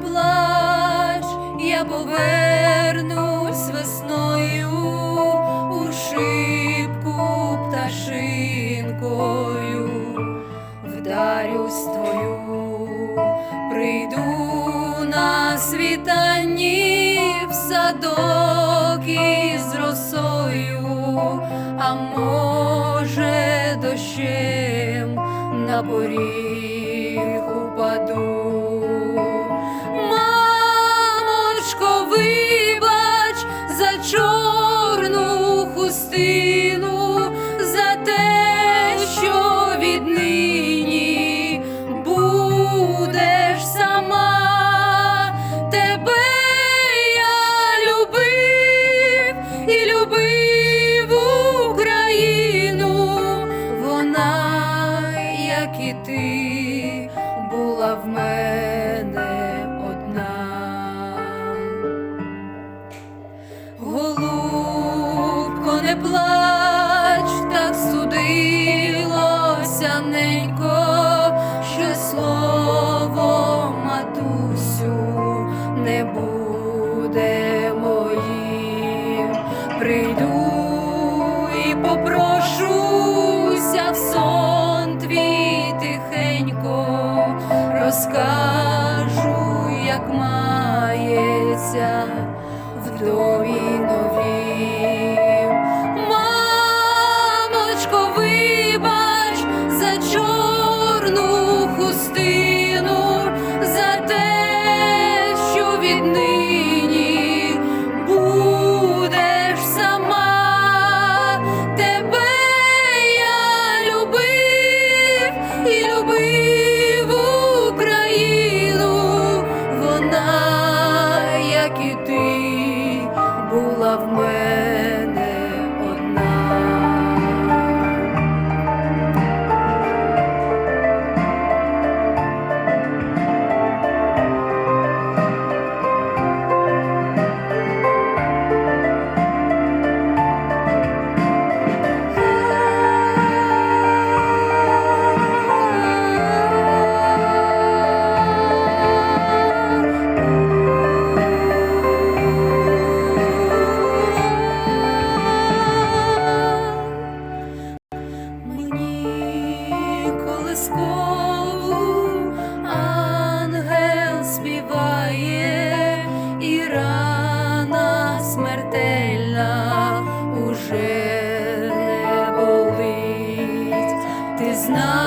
плач, я повернусь весною у шибку пташинкою, вдарю твою, прийду на світанні в садок із росою, а може, дощем на поріг. була в мене одна, голубко не плаче. розкажу, як мається в вдові. of where. not